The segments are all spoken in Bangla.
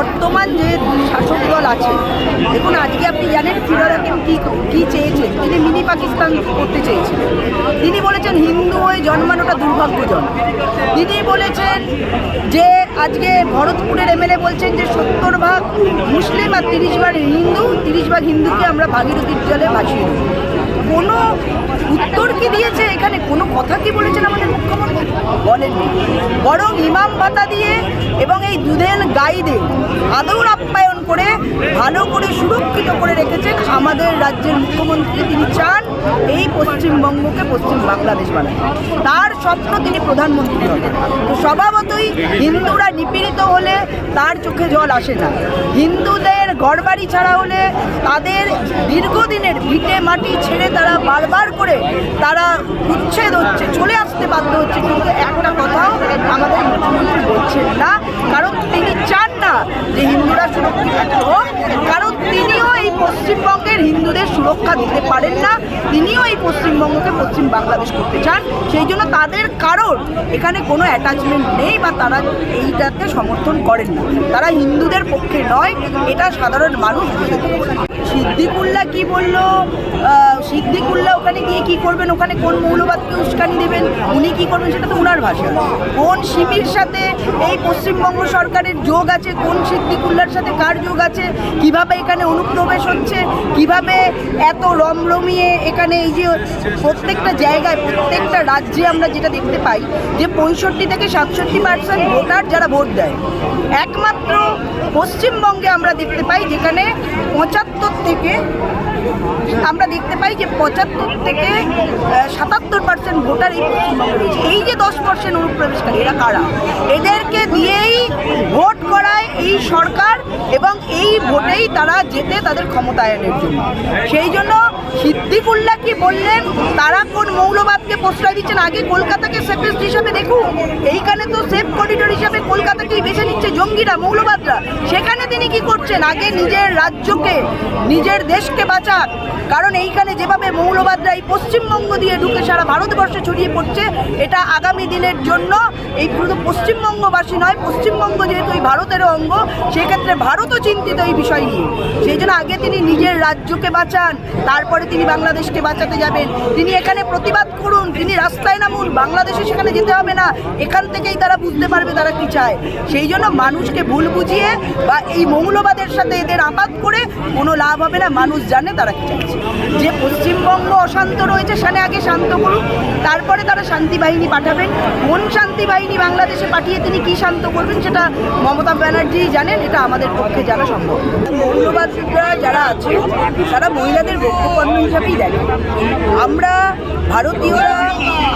বর্তমান যে শাসক দল আছে, দেখুন আজকে আপনি জানেন ফিরাদ হাকিম কী কী চেয়েছেন? তিনি মিনি পাকিস্তান করতে চেয়েছেন তিনি বলেছেন হিন্দু হয়ে জন্মানোটা দুর্ভাগ্যজনক। তিনি বলেছেন যে আজকে ভরতপুরের এমএলএ বলছেন যে সত্তর ভাগ মুসলিম আর তিরিশ ভাগ হিন্দু, তিরিশ ভাগ হিন্দুকে আমরা ভাগীরথীর জলে ভাসিয়ে দেবো। কোনো উত্তর কি দিয়েছে এখানে? কোনো কথা কি বলেছেন আমাদের মুখ্যমন্ত্রী? বলেননি। বরং ইমাম ভাতা দিয়ে এবং এই দুধেন গাইদের আদর আপ্যায়ন করে ভালো করে সুরক্ষিত করে রেখেছেন আমাদের রাজ্যের মুখ্যমন্ত্রী। তিনি চান এই পশ্চিমবঙ্গকে পশ্চিম বাংলাদেশ বানান তার স্বপ্ন তিনি প্রধানমন্ত্রী হবেন। তো স্বভাবতই হিন্দুরা নিপীড়িত হলে তার চোখে জল আসে না। হিন্দুদের ঘরবাড়ি ছাড়া হলে তাদের দীর্ঘদিনের ভিটে মাটি ছেড়ে তারা বারবার করে তারা উচ্ছেদ হচ্ছে, চলে আসতে বাধ্য হচ্ছে। কিন্তু একটা কথাও আমাদের মুখ্যমন্ত্রী বলছেন না কারণ তিনি চান না যে হিন্দুরা সুরক্ষিত হোক কারণ তিনিও এই পশ্চিমবঙ্গের হিন্দুদের সুরক্ষা দিতে পারেন না, তিনিও এই পশ্চিমবঙ্গকে পশ্চিম বাংলাদেশ করতে চান। সেই জন্য তাদের কারোর এখানে কোনো অ্যাটাচমেন্ট নেই বা তারা এইটাকে সমর্থন করেন না। তারা হিন্দুদের পক্ষে নয়, এটা সাধারণ মানুষ সিদ্দিকুল্লা। কি বলল? সিদ্দিকুল্লা ওখানে গিয়ে কি করবেন? ওখানে কোন মৌলবাদকে উস্কানি উনি কি করবেন সেটা তো ওনার ভাষা। কোন শিবির সাথে এই পশ্চিমবঙ্গ সরকারের যোগ আছে, কোন সিদ্দিকুল্লার সাথে কার যোগ আছে, কীভাবে এখানে অনুপ্রবেশ হচ্ছে, কীভাবে এত রমরমিয়ে এখানে এই যে প্রত্যেকটা জায়গায়, প্রত্যেকটা রাজ্যে আমরা যেটা দেখতে পাই, যে পঁয়ষট্টি থেকে সাতষট্টি পার্সেন্ট ভোটার যারা ভোট দেয়। একমাত্র পশ্চিমবঙ্গে আমরা দেখতে পাই যেখানে পঁচাত্তর থেকে আমরা দেখতে পাই যে পঁচাত্তর থেকে সাতাত্তর পার্সেন্ট ভোটার এই পশ্চিমবঙ্গে রয়েছে। এই যে দশ পার্সেন্ট অনুপ্রবেশকারী, এরা কারা? এদেরকে দিয়েই ভোট করায় এই সরকার এবং এই ভোটেই তারা যেতে তাদের ক্ষমতায়নের জন্য। সেই জন্য সিদ্দিকুল্লাহ কি বললেন তারা কোন মৌলবাদকে প্রশ্রয় দিচ্ছেন? আগে কলকাতাকে সেফেস্ট হিসাবে দেখুন। এইখানে তো সেফ করিডোর হিসাবে কলকাতাকেই বেছে নিচ্ছে জঙ্গিরা, মৌলবাদরা। সেখানে তিনি কি করছেন? আগে নিজের রাজ্যকে, নিজের দেশকে বাঁচান। কারণ এইখানে যেভাবে মৌলবাদরা এই পশ্চিমবঙ্গ দিয়ে ঢুকে সারা ভারতবর্ষে ছড়িয়ে পড়ছে, এটা আগামী দিনের জন্য এই শুধু পশ্চিমবঙ্গবাসী নয়, পশ্চিমবঙ্গ যেহেতু এই ভারতের অঙ্গ, সেক্ষেত্রে ভারতও চিন্তিত এই বিষয় নিয়ে। সেই জন্য আগে তিনি নিজের রাজ্যকে বাঁচান, তারপরে তিনি বাংলাদেশকে বাঁচাতে যাবেন। তিনি এখানে প্রতিবাদ করুন, তিনি রাস্তায় নামুন, বাংলাদেশে সেখানে যেতে হবে না। এখান থেকেই তারা বুঝতে পারবে তারা কি চায়। সেই জন্য মানুষকে ভুল বুঝিয়ে বা এই মৌলবাদের সাথে এদের আপাত করে কোনো লাভ হবে না। মানুষ জানে তারা কি চাইছে। যে পশ্চিমবঙ্গ অশান্ত রয়েছে, সেখানে আগে শান্ত করুন তারপরে তারা শান্তি বাহিনী পাঠাবেন। কোন শান্তি বাহিনী বাংলাদেশে পাঠিয়ে তিনি কি শান্ত করবেন, সেটা মমতা ব্যানার্জি জানেন, এটা আমাদের পক্ষে জানা সম্ভব। মৌলবাদীরা যারা আছে, তারা মহিলাদের বক্তব্য হিসাবেই দেখে। আমরা ভারতীয়রা,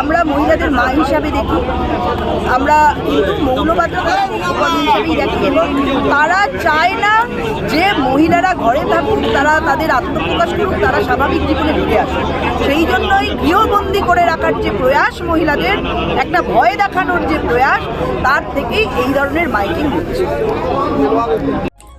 আমরা মহিলাদের মা হিসাবে দেখি, আমরা কিন্তু মৌলবাদরা দেখি, এবং তারা চায় না যে মহিলারা ঘরে থাকুক, তারা তাদের আত্মপ্রকাশ করুক, তারা স্বাভাবিক জীবনে ফিরে আসুক। সেই জন্যই গৃহবন্দী করে রাখার যে প্রয়াস মহিলাদের, একটা ভয় দেখানোর যে প্রয়াস, তার থেকেই এই ধরনের মাইকিং হচ্ছে।